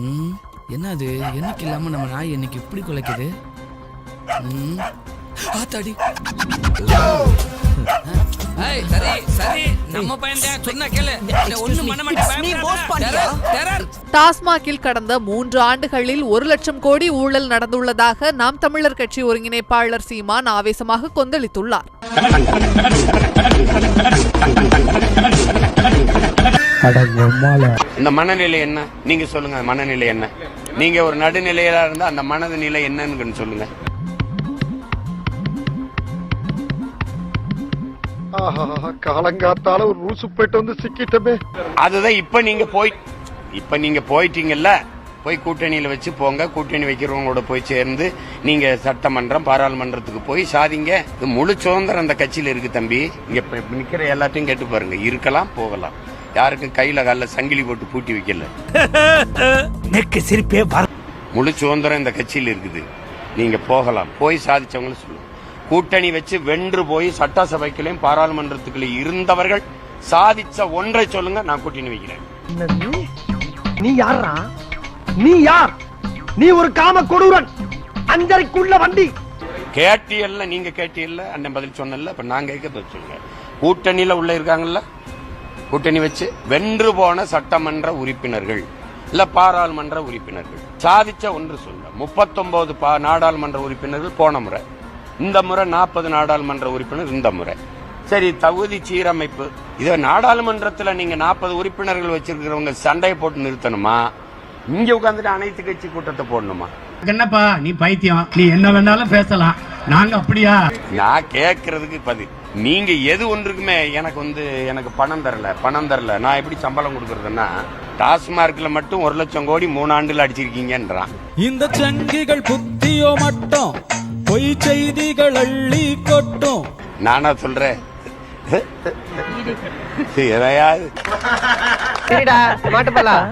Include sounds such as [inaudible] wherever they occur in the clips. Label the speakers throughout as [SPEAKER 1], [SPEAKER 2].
[SPEAKER 1] ம்? என்ன அது என்னைக்கு இல்லாம நம்ம நாய் என்னைக்கு இப்படி குலைக்குது? ம்? ஆத்தாடி. ஏய் சரி சரி. நம்ம பையன் தான் சொன்னா கேளு. இந்த ஒண்ணும் பண்ண மாட்டேன்.
[SPEAKER 2] நீ boss பண்ணியா?
[SPEAKER 1] டெரர்
[SPEAKER 3] டாஸ்மாகில் கடந்த மூன்று ஆண்டுகளில் ஒரு லட்சம் கோடி ஊழல் நடந்துள்ளதாக நாம் தமிழர் கட்சி ஒருங்கிணைப்பாளர் சீமான் ஆவேசமாக கொந்தளித்துள்ளார்.
[SPEAKER 4] இந்த மனநிலை என்ன? நீங்க சொல்லுங்க மனநிலை என்ன? நீங்க ஒரு நடுநிலையில இருந்தா அந்த மனநிலை என்னன்னு சொல்லுங்க.
[SPEAKER 5] ஆஹா காலங்காத்தால ஒரு ரூசு போயிட்டு வந்து சிக்கிட்டமே.
[SPEAKER 4] அதுதான் இப்ப நீங்க போய் இப்ப நீங்க போயிட்டீங்கல்ல? போய் கூட்டணியில வச்சு போங்க கூட்டணி வைக்கிறவங்களோட போய் சேர்ந்து நீங்க சட்டமன்றம் பாராளுமன்றத்துக்கு போய் சாதிங்க. இது முழு சுதந்திரம் அந்த கட்சியில இருக்கு தம்பி. இங்க நிக்கிற எல்லாத்தையும் கேட்டு பாருங்க. இருக்கலாம் போகலாம். யாருக்கும் கையில கால்ல சங்கிலி போட்டு பூட்டி வைக்கல. [laughs]
[SPEAKER 6] நெக்கு சிரிப்பே வர
[SPEAKER 4] முழு சுதந்திரம் இந்த கட்சியில் இருக்குது. நீங்க போகலாம். போய் சாதிச்சவங்கள சொல்லுங்க. கூட்டணி வச்சு வென்று போய் சட்டசபைக்குள்ளேயும் பாராளுமன்றத்துக்குள்ளே இருந்தவர்கள் சாதிச்ச ஒன்றை சொல்லுங்க நான் கூட்டணி வைக்கிறேன்.
[SPEAKER 6] நீ யாரா நீ யார்? நீ ஒரு காம கொடூரன். அஞ்சரைக்குள்ள வண்டி.
[SPEAKER 4] கேட்டியல்ல நீங்க கேட்டியல்ல அண்ணன் பதில் சொன்னல இப்ப நான் கேட்க பதில் சொல்லுங்க. கூட்டணியில உள்ள இருக்காங்கல்ல? கூட்டணி வச்சு வென்று போன சட்டமன்ற உறுப்பினர்கள் இல்ல பாராளுமன்ற உறுப்பினர்கள். சாதிச்ச ஒன்று சொல்லுங்க முப்பத்தொன்பது நாடாளுமன்ற உறுப்பினர்கள் போன முறை. இந்த முறை நாற்பது நாடாளுமன்ற உறுப்பினர் இந்த முறை. சரி தகுதி சீரமைப்பு. இத நாடாளுமன்றத்துல நீங்க நாற்பது உறுப்பினர்கள் வச்சிருக்கிறவங்க சண்டையை போட்டு நிறுத்தணுமா? இங்க உட்காந்துட்டு அனைத்து கட்சி கூட்டத்தை போடணுமா?
[SPEAKER 7] என்னப்பா நீ பைத்தியம். நீ என்ன வேணாலும் பேசலாம். நாங்க அப்படியா?
[SPEAKER 4] நான் கேட்கறதுக்கு பதில். நீங்க எது ஒன்றுக்குமே எனக்கு வந்து எனக்கு பணம் தரல பணம் தரல. நான் எப்படி சம்பளம் கொடுக்கறதுன்னா டாஸ்மார்க்ல மட்டும் ஒரு லட்சம் கோடி மூணு ஆண்டுல அடிச்சிருக்கீங்கன்றான்.
[SPEAKER 8] இந்த சங்கிகள் புத்தியோ மட்டும் பொய் செய்திகள் அள்ளி கொட்டும்.
[SPEAKER 4] நானா சொல்றேன்?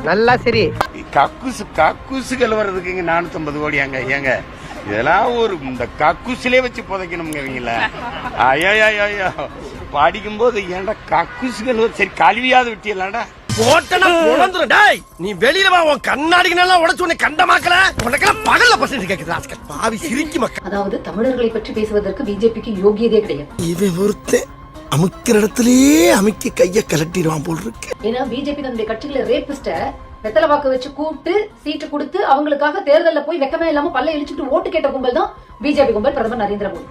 [SPEAKER 6] நல்லா சரி.
[SPEAKER 4] கக்குசு கக்குசுகள் வர்றதுக்கு இங்க நானூத்தி கோடி அங்க ஏங்க? இதெல்லாம் ஒரு இந்த கக்குசிலே வச்சு புதைக்கணுங்க இவங்கள ஐயோ படிக்கும் போது ஏன்டா கக்குசுகள் சரி கழுவியாவது விட்டியலாம்டா
[SPEAKER 6] போட்டனா டேய் நீ வெளியில வா உன் கண்ணாடிக்கு நல்லா உடைச்சு உன்னை கண்டமாக்கல. உனக்கெல்லாம் பகல்ல பசங்க ராஸ்கல். பாவி சிரிக்கி மக்கள்.
[SPEAKER 9] அதாவது தமிழர்களை பற்றி பேசுவதற்கு பிஜேபிக்கு யோகியதே கிடையாது.
[SPEAKER 6] இவன் ஒருத்தன் அமுக்கிற இடத்துலயே அமுக்கி கைய கலட்டிடுவான் போல் இருக்கு.
[SPEAKER 9] ஏன்னா பிஜேபி தன்னுடைய கட்சிகளை ரேபிஸ்ட வெத்தலை வாக்கு வச்சு கூப்பிட்டு சீட்டு கொடுத்து அவங்களுக்காக தேர்தல்ல போய் வெக்கமே இல்லாம பல்ல இழிச்சிட்டு ஓட்டு கேட்ட கும்பல் தான் பிஜேபி கும்பல் பிரதமர் நரேந்திர மோடி.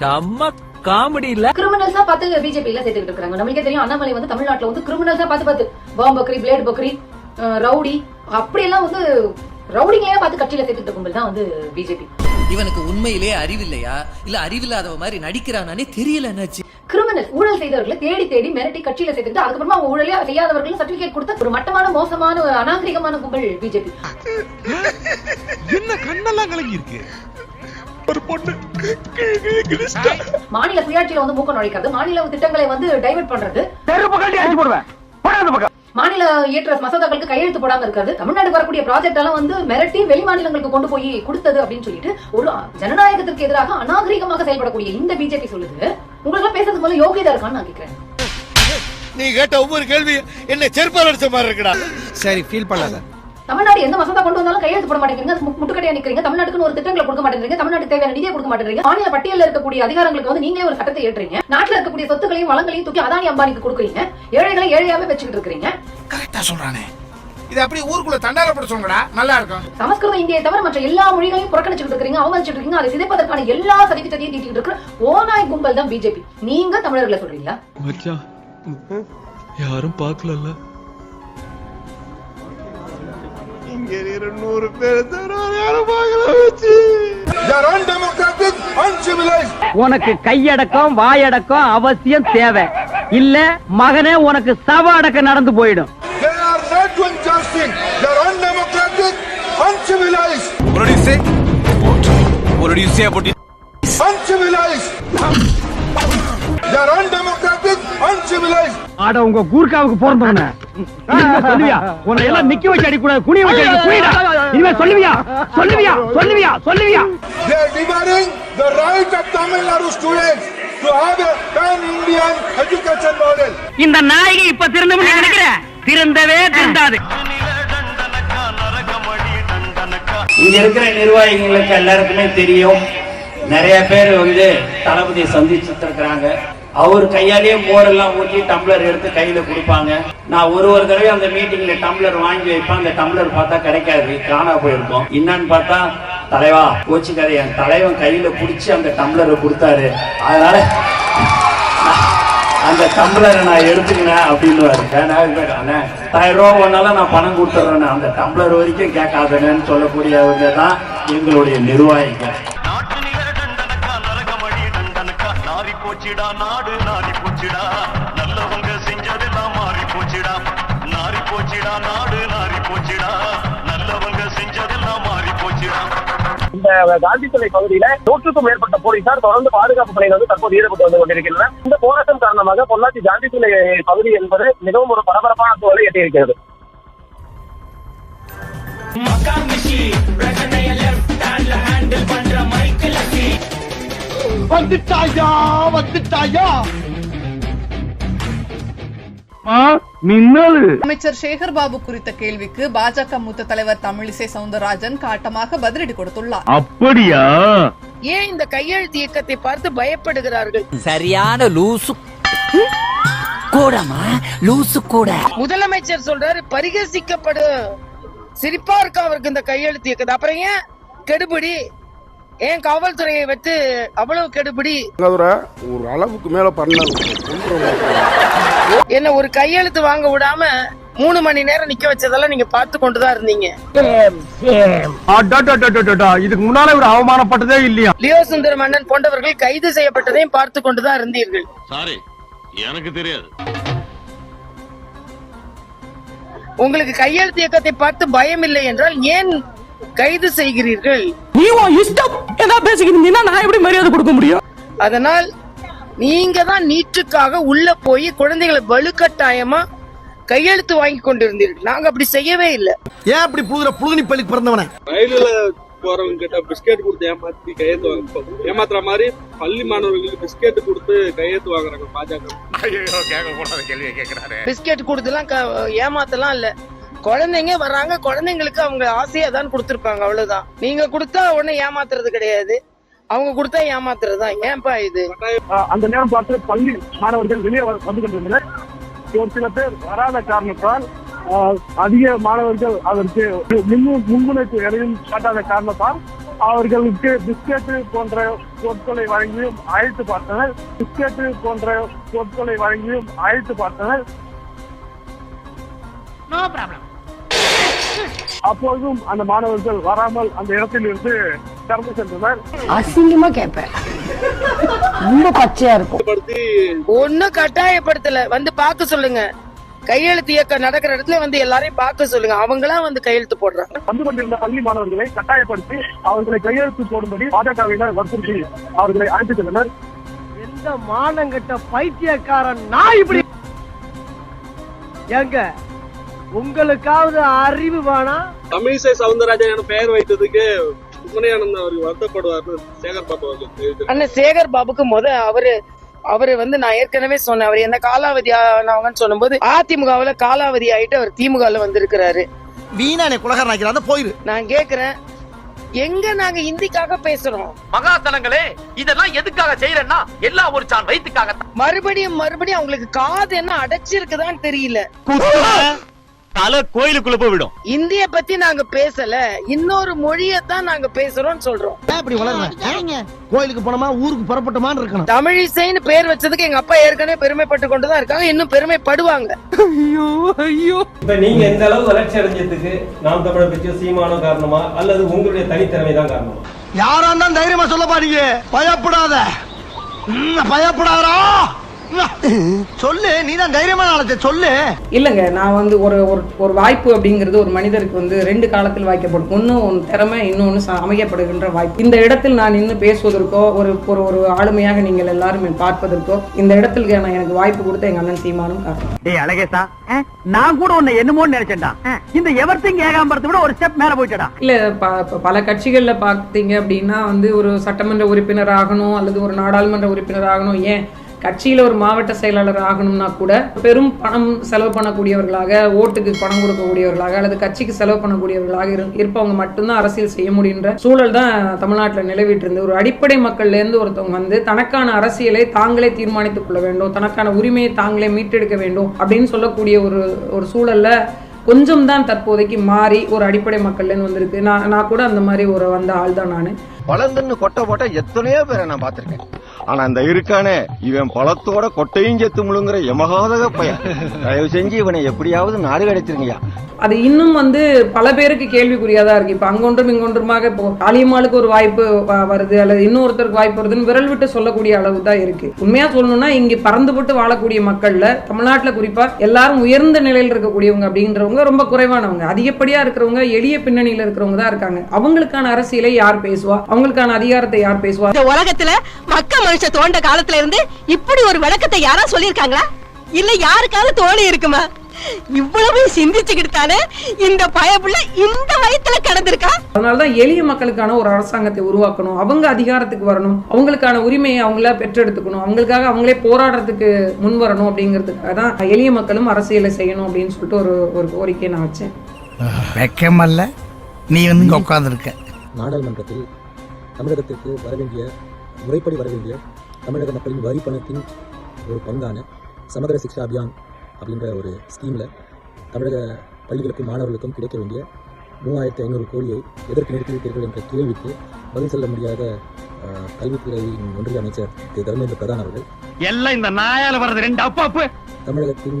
[SPEAKER 8] செம்ம காமெடி இல்ல?
[SPEAKER 9] கிரிமினல்ஸா பார்த்து பிஜேபி எல்லாம் சேர்த்துக்கிட்டு இருக்காங்க. நம்மளுக்கே தெரியும் அண்ணாமலை வந்து தமிழ்நாட்டுல வந்து கிரிமினல்ஸா பார்த்து பார்த்து. பாம் பக்ரி பிளேட் பக்ரி ரவுடி அப்படியெல்லாம் வந்து ரவுடிங்களையே பார்த்து கட்சியில சேர்த்துக்கிட்ட கும்பல் தான் வந்து பிஜேபி
[SPEAKER 2] இவனுக்கு உண்மையிலே அறிவில்லையா? இல்ல அறிவில்லாதவ மாதிரி நடிக்கிறானே தெரியல என்னாச்சு?
[SPEAKER 9] கிரிமினல் ஊழல் செய்தவர்களை தேடி தேடி மிரட்டி கட்சியில சேர்த்துட்டு அதுக்கப்புறமா அவங்க ஊழலே செய்யாதவர்களும் சர்டிபிகேட் கொடுத்த ஒரு மட்டமான மோசமான அநாகரிகமான கும்பல் பிஜேபி
[SPEAKER 5] என்ன கண்ணெல்லாம் கலங்கி இருக்கு?
[SPEAKER 9] மாநில சுயாட்சியில வந்து மூக்க நுழைக்கிறது மாநில திட்டங்களை வந்து டைவர்ட் பண்றது. மாநில இயற்ற மசோதாக்களுக்கு கையெழுத்து போடாம இருக்காது. தமிழ்நாடு வரக்கூடிய ப்ராஜெக்ட் எல்லாம் வந்து மிரட்டி வெளி மாநிலங்களுக்கு கொண்டு போய் கொடுத்தது அப்படின்னு சொல்லிட்டு ஒரு ஜனநாயகத்திற்கு எதிராக அநாகரிகமாக செயல்படக்கூடிய இந்த பிஜேபி சொல்லுது. உங்களுக்கு பேசுறதுக்கு முதல்ல யோகியதா இருக்கான்னு நான் கேட்கிறேன்
[SPEAKER 5] நீ கேட்ட ஒவ்வொரு கேள்வி என்ன செருப்பால் அடிச்ச மாதிரி இருக்குடா.
[SPEAKER 6] சரி ஃபீல் பண்ணாத.
[SPEAKER 9] தமிழ்நாடு எந்த மசோதா கொண்டு வந்தாலும் கையெழுத்து போட மாட்டேங்கிறீங்க. மு- முட்டுக்கட்டையா நிக்கிறீங்க. தமிழ்நாட்டுக்கு ஒரு திட்டங்களை கொடுக்க மாட்டேங்கிறீங்க. தமிழ்நாட்டுக்கு தேவையான நிதியை கொடுக்க மாட்டேங்கிறீங்க. மாநில பட்டியலில் இருக்கக்கூடிய அதிகாரங்களுக்கு வந்து நீங்களே ஒரு சட்டத்தை ஏற்றுறீங்க. நாட்டுல இருக்கக்கூடிய சொத்துக்களையும் வளங்களையும் தூக்கி அதானி அம்பானிக்கு கொடுக்குறீங்க. ஏழைகளை ஏழையாவே வச்சுக்கிட்டு இருக்கீங்க
[SPEAKER 5] கரெக்டா சொல்றானே. இது அப்படியே ஊருக்குள்ள தண்டாரப்பட சொல்லுங்கடா. நல்லா இருக்கும்.
[SPEAKER 9] சமஸ்கிருதம் இந்தியை தவிர மற்ற எல்லா மொழிகளையும் புறக்கணிச்சுட்டு இருக்கீங்க அவமதிச்சுட்டு இருக்கீங்க அதை சிதைப்பதற்கான எல்லா சதித்திட்டத்தையும் தீட்டிட்டு இருக்கிற ஓநாய் கும்பல் தான் பிஜேபி. நீங்க தமிழர்களை சொல்றீங்களா?
[SPEAKER 8] மச்சான் யாரும் பார்க்கலல்ல.
[SPEAKER 5] பேர்
[SPEAKER 6] உனக்கு கையடக்கம் வாயடக்கம் அவசியம் தேவை. இல்ல மகனே உனக்கு சவ அடக்கம் நடந்து போயிடும். ஆட உங்க கூர்க்காவுக்கு பிறந்தவன. சொல்லுவியா? உன்னை எல்லாம் நிக்க வச்சு அடிக்கூடாது குனிய வச்சு அடி குனிடா. இனிமே சொல்லுவியா? சொல்லுவியா? சொல்லுவியா? சொல்லுவியா? இந்த நாயகி இப்ப திருந்தும் நினைக்கிறேன் திருந்தவே திருந்தாது.
[SPEAKER 3] இங்க இருக்கிற நிர்வாகிகளுக்கு எல்லாருக்குமே தெரியும். நிறைய பேர் வந்து தளபதியை சந்திச்சுட்டு இருக்கிறாங்க. அவர் கையாலே மோரெல்லாம் ஊற்றி டம்ளர் எடுத்து கையில கொடுப்பாங்க. நான் ஒரு ஒரு தடவை அந்த மீட்டிங்ல டம்ளர் வாங்கி வைப்பேன். அந்த டம்ளர் பார்த்தா கிடைக்காது. காணா போயிருக்கோம் என்னன்னு பார்த்தா தலைவா கோச்சிக்காத என் தலைவன் கையில பிடிச்சி அந்த டம்ளரை கொடுத்தாரு. அதனால அந்த டம்ளரை நான் எடுத்துக்கினேன் அப்படின்னு அண்ணே. ஆயிரம் ரூபா ஒன்னால நான் பணம் கொடுத்துட்றேன்னு அந்த டம்ளர் வரைக்கும் கேட்காதனேன்னு சொல்லக்கூடியவங்க தான் எங்களுடைய நிர்வாகிகள்.
[SPEAKER 10] போச்சிடா நாடு நாரி போச்சிடா. நல்லவங்க செஞ்சதெல்லாம் மாறி போச்சிடா. நாரி போச்சிடா நாடு நாரி போச்சிடா. நல்லவங்க செஞ்சதெல்லாம் மாறி போச்சிடா.
[SPEAKER 3] இந்த காந்தி சிலை பகுதியில நூற்றுக்கும் மேற்பட்ட போலீசார் தொடர்ந்து பாதுகாப்பு பணியில் வந்து தற்போது ஈடுபட்டு வந்து கொண்டிருக்கின்றனர். இந்த போராட்டம் காரணமாக பொள்ளாச்சி காந்தி சிலை பகுதி என்பது மிகவும் ஒரு பரபரப்பான சூழலை எட்டியிருக்கிறது.
[SPEAKER 10] வந்துட்டாயா வந்துட்டாயா?
[SPEAKER 3] மின்னல்.
[SPEAKER 11] அமைச்சர் சேகர் பாபு குறித்த கேள்விக்கு பாஜக மூத்த தலைவர் தமிழிசை சவுந்தரராஜன் காட்டமாக பதிலடி கொடுத்துள்ளார்.
[SPEAKER 3] அப்படியா?
[SPEAKER 12] ஏன் இந்த கையெழுத்து இயக்கத்தை பார்த்து பயப்படுகிறார்கள்?
[SPEAKER 5] சரியான லூசு. கூடமா லூசு கூட.
[SPEAKER 12] முதலமைச்சர் சொல்றாரு பரிகசிக்கப்படு. சிரிப்பா இருக்கா அவருக்கு இந்த கையெழுத்து இயக்கத்தை? அப்புறம் ஏன் கெடுபிடி? ஏன் காவல்துறையை வச்சு அவ்வளவு கெடுபிடி?
[SPEAKER 10] ஒரு அளவுக்கு மேல பண்ணாங்க
[SPEAKER 12] என்ன ஒரு கையெழுத்து வாங்க விடாம மூணு மணி நேரம் நிக்க வச்சதெல்லாம் நீங்க பார்த்து கொண்டுதான் இருந்தீங்க.
[SPEAKER 3] இதுக்கு முன்னால ஒரு அவமானப்பட்டதே இல்லையா?
[SPEAKER 12] லியோ சுந்தர மன்னன் போன்றவர்கள் கைது செய்யப்பட்டதையும் பார்த்து கொண்டுதான் இருந்தீர்கள்.
[SPEAKER 10] சாரி எனக்கு தெரியாது.
[SPEAKER 12] உங்களுக்கு கையெழுத்து இயக்கத்தை பார்த்து பயம் இல்லை என்றால் ஏன் கைது செய்கிறீர்கள்.
[SPEAKER 5] நீ உன் இஷ்டம் என்ன பேசிக்கிட்டு நான் எப்படி மரியாதை கொடுக்க முடியும்?
[SPEAKER 12] அதனால் நீங்க தான் நீட்டுக்காக உள்ள போய் குழந்தைகளை வலுக்கட்டாயமா கையெழுத்து வாங்கி கொண்டிருந்தீர்கள். நாங்க அப்படி செய்யவே இல்லை.
[SPEAKER 10] ஏன் அப்படி புழுதுற புழுகனி பள்ளிக்கு பிறந்தவன?
[SPEAKER 13] ரயில்ல போறவங்க கிட்ட பிஸ்கெட் கொடுத்து ஏமாத்தி கையெழுத்து வாங்க ஏமாத்துற மாதிரி பள்ளி மாணவர்களுக்கு பிஸ்கெட் கொடுத்து கையெழுத்து வாங்குறாங்க பாஜக.
[SPEAKER 12] பிஸ்கெட் கொடுத்துலாம் ஏமாத்தலாம் இல்ல. குழந்தைங்க வர்றாங்க குழந்தைங்களுக்கு அவங்க ஆசையா தான் கொடுத்துருப்பாங்க அவ்வளவுதான். நீங்க கொடுத்தா உடனே ஏமாத்துறது கிடையாது. அவங்க கொடுத்தா ஏமாத்துறது தான். ஏன்பா இது?
[SPEAKER 3] அந்த நேரம் பார்த்து பள்ளி மாணவர்கள் வெளியே வ- வந்து கொண்டிருந்தனர். ஒரு சில பேர் வராத காரணத்தால் அதிக மாணவர்கள் அதற்கு முன்முனைப்பு எதையும் காட்டாத காரணத்தால் அவர்களுக்கு பிஸ்கெட் போன்ற பொருட்களை வழங்கியும் அழைத்து பார்த்தனர். பிஸ்கெட் போன்ற பொருட்களை வழங்கியும் அழைத்து பார்த்தனர். அப்போதும் அந்த மாணவர்கள் வராமல் அந்த இடத்தில் இருந்து கடந்து சென்றனர்.
[SPEAKER 12] அசிங்கமா கேட்பேன் ரொம்ப பச்சையா இருக்கும். ஒன்னும் கட்டாயப்படுத்தல. வந்து பார்க்க சொல்லுங்க. கையெழுத்து இயக்கம் நடக்கிற இடத்துல வந்து எல்லாரையும் பார்க்க சொல்லுங்க. அவங்களா வந்து கையெழுத்து போடுறாங்க.
[SPEAKER 3] வந்து கொண்டிருந்த பள்ளி மாணவர்களை கட்டாயப்படுத்தி அவர்களை கையெழுத்து போடும்படி பாஜகவினர் வற்புறுத்தி அவர்களை அழைத்து சென்றனர்.
[SPEAKER 13] எந்த மானங்கட்ட பைத்தியக்காரன் நான் இப்படி எங்க உங்களுக்காவது அறிவு வேணா. தமிழிசை சவுந்தரராஜன் என பெயர் வைத்ததுக்கு சுமனியானந்த் அவர்கள் வருத்தப்படுவார்னு சேகர் பாபு.
[SPEAKER 12] அண்ணன் சேகர் பாபுக்கு முத அவரு அவரு வந்து நான் ஏற்கனவே சொன்னேன். அவர் என்ன காலாவதி ஆனவங்கன்னு சொல்லும்போது அதிமுகவுல காலாவதி ஆயிட்டு அவர் திமுகல வந்திருக்கிறாரு.
[SPEAKER 10] வீணானே குலகாரன் ஆக்கிறான் போயிரு.
[SPEAKER 12] நான் கேக்குறேன். எங்க நாங்க இந்திக்காக பேசுறோம்?
[SPEAKER 5] மகாத்தலங்களே இதெல்லாம் எதுக்காக செய்யறேன்னா எல்லாம் ஒரு சான் வயிற்றுக்காக
[SPEAKER 12] மறுபடியும் மறுபடியும் அவங்களுக்கு காது என்ன அடைச்சிருக்குதான்னு தெரியல.
[SPEAKER 10] தலை கோயிலுக்குள்ள போய் விடும்.
[SPEAKER 12] இந்திய பத்தி நாங்க பேசல இன்னொரு மொழியத்தான் நாங்க பேசுறோம்னு சொல்றோம்.
[SPEAKER 10] இப்படி வளர்றேன் கோயிலுக்கு போனோமா ஊருக்கு புறப்பட்டோமான்னு இருக்கணும்.
[SPEAKER 12] தமிழிசைன்னு பேர் வச்சதுக்கு எங்க அப்பா ஏற்கனவே பெருமைப்பட்டு கொண்டுதான் இருக்காங்க இன்னும் பெருமைப்படுவாங்க.
[SPEAKER 5] ஐயோ ஐயோ.
[SPEAKER 13] இப்ப நீங்க எந்த அளவு வளர்ச்சி அடைஞ்சதுக்கு நாம் தமிழர் கட்சி சீமானோ காரணமா அல்லது உங்களுடைய தனித்திறமை தான் காரணமா?
[SPEAKER 10] யாரா இருந்தாலும் தைரியமா சொல்ல பாருங்க பயப்படாத. ம், பயப்படாதடா. சொல்லு நீ தான் தைரியமா நாளத்தை சொல்லு.
[SPEAKER 12] இல்லங்க நான் வந்து ஒரு ஒரு ஒரு வாய்ப்பு அப்படிங்கிறது ஒரு மனிதருக்கு வந்து ரெண்டு காலத்தில் வாய்க்கப்படும். ஒன்று ஒன்று திறமை இன்னொன்று அமையப்படுகின்ற வாய்ப்பு. இந்த இடத்தில் நான் நின்று பேசுவதற்கோ ஒரு ஒரு ஒரு ஆளுமையாக நீங்கள் எல்லாரும் பார்ப்பதற்கோ இந்த இடத்தில் நான் எனக்கு வாய்ப்பு கொடுத்த எங்க அண்ணன் சீமானும் காரணம்.
[SPEAKER 3] டேய் அழகேசா நான் கூட உன்னை என்னமோன்னு நினைச்சேன்டா. இந்த எவர்த்திங் ஏகாம்பரத்தை விட ஒரு ஸ்டெப் மேல போயிட்டடா.
[SPEAKER 12] இல்ல பல கட்சிகள்ல பாத்தீங்க அப்படின்னா வந்து ஒரு சட்டமன்ற உறுப்பினர் ஆகணும் அல்லது ஒரு நாடாளுமன்ற உறுப்பினர் ஆகணும். ஏன்?
[SPEAKER 14] கட்சியில் ஒரு மாவட்ட செயலாளர் ஆகணும்னா கூட பெரும் பணம் செலவு பண்ணக்கூடியவர்களாக ஓட்டுக்கு பணம் கொடுக்கக்கூடியவர்களாக அல்லது கட்சிக்கு செலவு பண்ணக்கூடியவர்களாக இரு- இருப்பவங்க மட்டும்தான் அரசியல் செய்ய முடியுன்ற சூழல் தான் தமிழ்நாட்டில் நிலவிட்டு இருந்து ஒரு அடிப்படை மக்கள்லேருந்து ஒருத்தவங்க வந்து தனக்கான அரசியலை தாங்களே தீர்மானித்துக் கொள்ள வேண்டும் தனக்கான உரிமையை தாங்களே மீட்டெடுக்க வேண்டும் அப்படின்னு சொல்லக்கூடிய ஒரு ஒரு சூழல்ல கொஞ்சம் தான் தற்போதைக்கு மாறி ஒரு அடிப்படை மக்கள்லேருந்து வந்திருக்கு. நான் நான் கூட அந்த மாதிரி ஒரு வந்த ஆள் தான் நான்.
[SPEAKER 13] பழங்கன்னு கொட்டை போட்ட எத்தனையோ பேரை நான் பாத்திருக்கேன் ஆனா அந்த இருக்கானே இவன் பழத்தோட கொட்டையும் செத்து முழுங்குற எமகாதக பையன். தயவு செஞ்சு இவனை எப்படியாவது நாடு கிடைச்சிருங்கயா
[SPEAKER 14] அது இன்னும் வந்து பல பேருக்கு கேள்விக்குறியா தான் இருக்கு. இப்ப அங்கொன்றும் இங்கொன்றுமாக இப்போ காளியம்மாளுக்கு ஒரு வாய்ப்பு வருது அல்லது இன்னொருத்தருக்கு வாய்ப்பு வருதுன்னு விரல் விட்டு சொல்லக்கூடிய அளவு தான் இருக்கு. உண்மையா சொல்லணும்னா இங்க பறந்துபட்டு வாழக்கூடிய மக்கள்ல தமிழ்நாட்டுல குறிப்பா எல்லாரும் உயர்ந்த நிலையில் இருக்கக்கூடியவங்க அப்படின்றவங்க ரொம்ப குறைவானவங்க. அதிகப்படியா இருக்கிறவங்க எளிய பின்னணியில இருக்கிறவங்க தான் இருக்காங்க. அவங்களுக்கான அரசியலை யார் பேசுவா? அவங்க அவங்களுக்கான அதிகாரத்தை யார் பேசுவா?
[SPEAKER 8] இந்த உலகத்துல மக்க மனுஷ தோண்ட காலத்துல இருந்து இப்படி ஒரு விளக்கத்தை யாரா சொல்லிருக்காங்களா இல்ல யாருக்காவது தோணி இருக்குமா? இவ்வளவு சிந்திச்சுக்கிட்டு தானே இந்த பயப்புள்ள இந்த வயத்துல கிடந்திருக்கா?
[SPEAKER 14] அதனாலதான் எளிய மக்களுக்கான ஒரு அரசாங்கத்தை உருவாக்கணும். அவங்க அதிகாரத்துக்கு வரணும். அவங்களுக்கான உரிமையை அவங்கள பெற்றெடுத்துக்கணும். அவங்களுக்காக அவங்களே போராடுறதுக்கு முன் வரணும் அப்படிங்கிறதுக்காக தான் எளிய மக்களும் அரசியலை செய்யணும் அப்படின்னு சொல்லிட்டு ஒரு ஒரு கோரிக்கையை நான் வச்சேன்.
[SPEAKER 7] வெக்கமல்ல. நீ வந்து உட்காந்துருக்க
[SPEAKER 15] நாடாளுமன்றத்தில் தமிழகத்திற்கு வர வேண்டிய முறைப்படி வர வேண்டிய தமிழக மக்களின் வரி பணத்தின் ஒரு பங்கான சமகர சிக்ஷா அபியான் அப்படின்ற ஒரு ஸ்கீமில் தமிழக பள்ளிகளுக்கும் மாணவர்களுக்கும் கிடைக்க வேண்டிய மூவாயிரத்தி ஐநூறு கோடியை எதற்கு நிறுத்திவிட்டீர்கள் என்ற கேள்விக்கு பதில் சொல்ல முடியாத கல்வித்துறையின் ஒன்றிய அமைச்சர் திரு தர்மேந்திர பிரதான் அவர்கள்
[SPEAKER 7] எல்லாம் இந்த நாயால வர்றது ரெண்டு அப்பாப்பு.
[SPEAKER 15] தமிழகத்தின்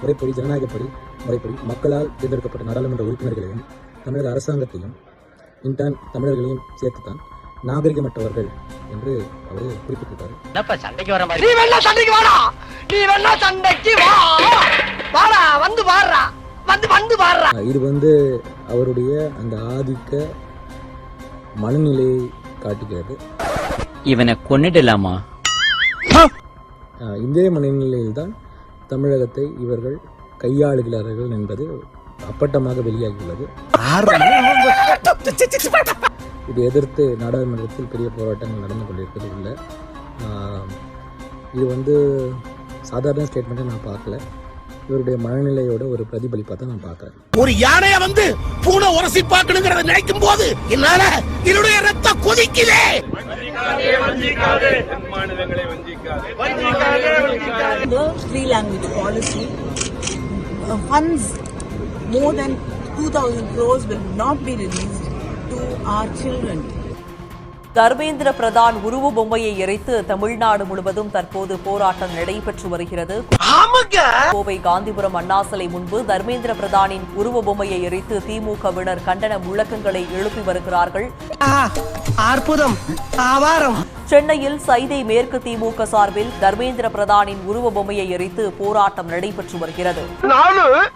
[SPEAKER 15] முறைப்படி ஜனநாயகப்படி முறைப்படி மக்களால் தேர்ந்தெடுக்கப்பட்ட நாடாளுமன்ற உறுப்பினர்களையும் தமிழக அரசாங்கத்தையும் இன்டர்ன் தமிழர்களையும் சேர்த்துத்தான் நாகரிகமற்றவர்கள் என்று அவர் குறிப்பிட்டிருக்காரு.
[SPEAKER 10] என்னப்பா சண்டைக்கு வர மாதிரி? நீ வேணா சண்டைக்கு வாடா! நீ வேணா சண்டைக்கு வா! வாடா வந்து வாடுறா வந்து வந்து வாடுறா
[SPEAKER 15] அஹ் இது வந்து அவருடைய அந்த ஆதிக்க மனநிலையை காட்டுகிறது.
[SPEAKER 2] இவனை கொன்னிடலாமா?
[SPEAKER 15] இதே மனநிலையில்தான் தமிழகத்தை இவர்கள் கையாளுகிறார்கள் என்பது அப்பட்டமாக வெளியாகியுள்ளது. இதை எதிர்த்து நாடாளுமன்றத்தில் பெரிய போராட்டங்கள் நடந்து கொண்டிருக்கிறது உள்ள ஆஹ் இது வந்து சாதாரண ஸ்டேட்மெண்ட்டை நான் பார்க்கல. இவருடைய மனநிலையோட ஒரு பிரதிபலிப்பாக தான் நான் பார்க்குறேன்.
[SPEAKER 7] ஒரு யானைய வந்து பூனை உரசி பார்க்கணுங்கிறத நினைக்கும் போது என்னால என்னுடைய ரத்தம் கொதிக்குதே!
[SPEAKER 8] The free language policy uh, funds more than 2000 crores will not be released to our children.
[SPEAKER 16] Dharmendra Pradhan உருவ பொம்மையை எரித்து தமிழ்நாடு முழுவதும் தற்போது போராட்டம் நடைபெற்று வருகிறது. கோவை காந்திபுரம் அண்ணா சிலை முன்பு தர்மேந்திர பிரதானின் உருவ பொம்மையை எரித்து திமுகவினர் கண்டன முழக்கங்களை எழுப்பி வருகிறார்கள்.
[SPEAKER 10] அற்புதம். ஆவாரம்.
[SPEAKER 16] சென்னையில் சைதை மேற்கு திமுக சார்பில் தர்மேந்திர பிரதானின் உருவ பொம்மையை எரித்து போராட்டம் நடைபெற்று வருகிறது.
[SPEAKER 13] நானு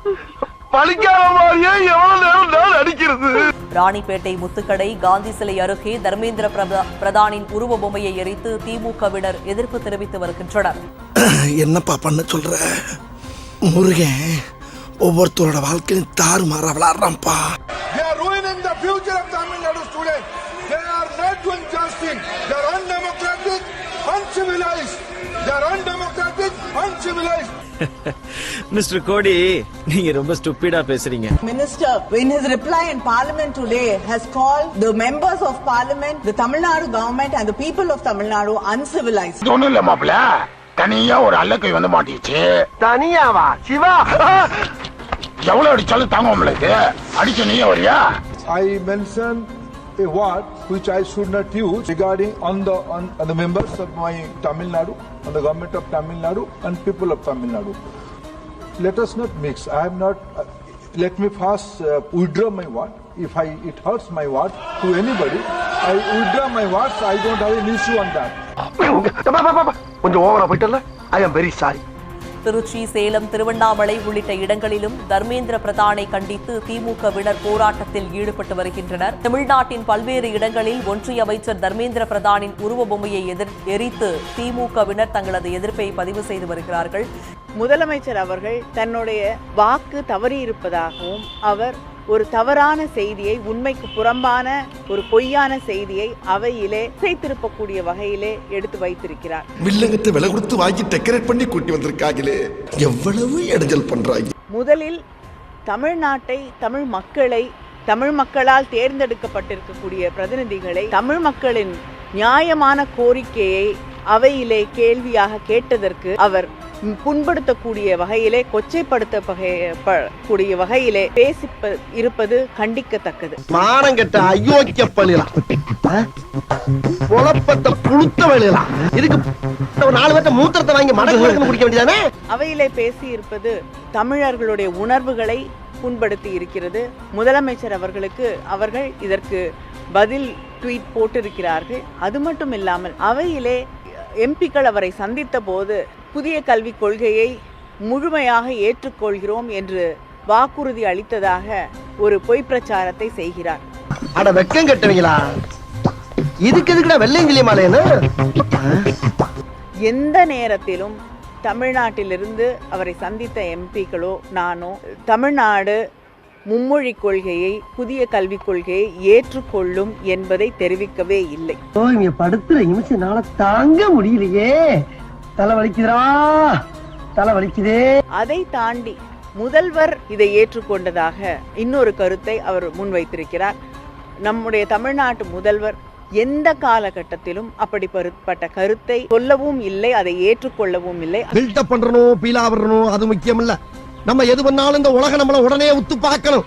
[SPEAKER 13] பழிக்காத மாதிரியே எவ்வளவு நேரம் நான் அடிக்கிறது
[SPEAKER 16] ராணிப்பேட்டை முத்துக்கடை காந்தி சிலை அருகே தர்மேந்திர பிரதா- பிரதானின் உருவ பொம்மையை எரித்து திமுகவினர் எதிர்ப்பு தெரிவித்து வருகின்றனர் [clears throat]
[SPEAKER 7] என்னப்பா பண்ண சொல்ற முருகன் ஒவ்வொருத்தரோட வாழ்க்கையும் தாறு மாற விளாடுறான்ப்பா
[SPEAKER 13] They are ruining the future of Tamil Nadu students. They are not doing justice. They are undemocratic, uncivilized. They are undemocratic, uncivilized.
[SPEAKER 17] Mister Kodi நீங்க ரொம்ப ஸ்டூப்பிடா பேசுறீங்க
[SPEAKER 8] Minister, in his reply in Parliament today, has called the members of Parliament, the Tamil Nadu government, and the people of Tamil Nadu uncivilized.
[SPEAKER 13] ஒண்ணும் இல்ல மாப்பிள தனியா ஒரு அல்லக்கை வந்து மாட்டிச்சு
[SPEAKER 10] தனியாவா சிவா
[SPEAKER 13] எவ்வளவு அடிச்சாலும் தாங்க முடியல அடிச்ச நீயே வரியா
[SPEAKER 18] I mentioned a word which I should not use regarding on the on, on the members of my Tamil Nadu, on the government of Tamil Nadu and people of Tamil Nadu. Let us not mix. I am not. Uh, let me first uh, withdraw my word. If I it hurts my word to anybody, I withdraw my words. I don't have an issue on that. [laughs]
[SPEAKER 10] கொஞ்சம் ஓவரா போயிட்டல I am very sorry
[SPEAKER 16] Trichy Salem Tiruvannamalai உள்ளிட்ட இடங்களிலும் தர்மேந்திர பிரதானை கண்டித்து திமுகவினர் போராட்டத்தில் ஈடுபட்டு வருகின்றனர். தமிழ்நாட்டின் பல்வேறு இடங்களில் ஒன்றிய அமைச்சர் தர்மேந்திர பிரதானின் உருவ பொம்மையை எதிர் எரித்து திமுகவினர் தங்களது எதிர்ப்பை பதிவு செய்து வருகிறார்கள்.
[SPEAKER 8] முதலமைச்சர் அவர்கள் தன்னுடைய வாக்கு தவறியிருப்பதாகவும் அவர்
[SPEAKER 19] ஒரு தவறான செய்தியை உண்மைக்கு புறம்பான ஒரு பொய்யான செய்தியை அவையிலே திருப்பக்கூடிய வகையிலே எடுத்து வைத்திருக்கிறார்.
[SPEAKER 7] வில்லங்கத்தை விலை கொடுத்து வாங்கி டெக்கரேட் பண்ணி கூட்டி வந்திருக்காங்களே. எவ்வளவு இடைஞ்சல் பண்றாங்க.
[SPEAKER 19] முதலில் தமிழ்நாட்டை தமிழ் மக்களை தமிழ் மக்களால் தேர்ந்தெடுக்கப்பட்டிருக்கக்கூடிய பிரதிநிதிகளை தமிழ் மக்களின் நியாயமான கோரிக்கையை அவையிலே கேள்வியாக கேட்டதற்கு அவர் புண்படுத்தக்கூடிய வகையிலே கொச்சைப்படுத்த கூடிய வகையிலே பேசி இருப்பது கண்டிக்கத்தக்கது.
[SPEAKER 10] மானங்கெட்ட அயோக்கிய பள்ளிலாம் குழப்பத்தை புழுத்த வழியலாம் இதுக்கு ஒரு நாலு பேர்த்த மூத்திரத்தை வாங்கி மடங்கு குடிக்க வேண்டியதானே?
[SPEAKER 19] அவையிலே பேசி இருப்பது தமிழர்களுடைய உணர்வுகளை புண்படுத்தி இருக்கிறது. முதலமைச்சர் அவர்களுக்கு அவர்கள் இதற்கு பதில் ட்வீட் போட்டிருக்கிறார்கள். அது மட்டும் இல்லாமல் அவையிலே எம்பிக்கள் அவரை சந்தித்த போது புதிய கல்விக் கொள்கையை முழுமையாக ஏற்றுக்கொள்கிறோம் என்று வாக்குறுதி அளித்ததாக ஒரு பொய் பிரச்சாரத்தை செய்கிறார்.
[SPEAKER 10] அட வெக்கம் கட்டுவீங்களா? இதுக்கு எதுக்குடா வெள்ளையங்கிலி மாலையன்னு
[SPEAKER 19] எந்த நேரத்திலும் தமிழ்நாட்டிலிருந்து அவரை சந்தித்த எம்பிக்களோ நானோ தமிழ்நாடு மும்மொழி கொள்கையை புதிய கல்விக் கொள்கையை ஏற்றுக்கொள்ளும் என்பதை தெரிவிக்கவே இல்லை.
[SPEAKER 10] படுத்துற நிமிஷம்னால தாங்க முடியலையே. தலை வலிக்குதுடா தலை வலிக்குதே
[SPEAKER 19] அதை தாண்டி முதல்வர் இதை ஏற்றுக்கொண்டதாக இன்னொரு கருத்தை அவர் முன்வைத்திருக்கிறார். நம்முடைய தமிழ்நாட்டு முதல்வர் எந்த காலகட்டத்திலும் அப்படிப்பட்ட கருத்தை சொல்லவும் இல்லை அதை ஏற்றுக்கொள்ளவும் இல்லை.
[SPEAKER 10] பில்டப் பண்றணும் பீலா வரணும் அது முக்கியம் இல்ல நம்ம எது பண்ணாலும் இந்த உலகம் நம்மள உடனே உத்து பார்க்கணும்.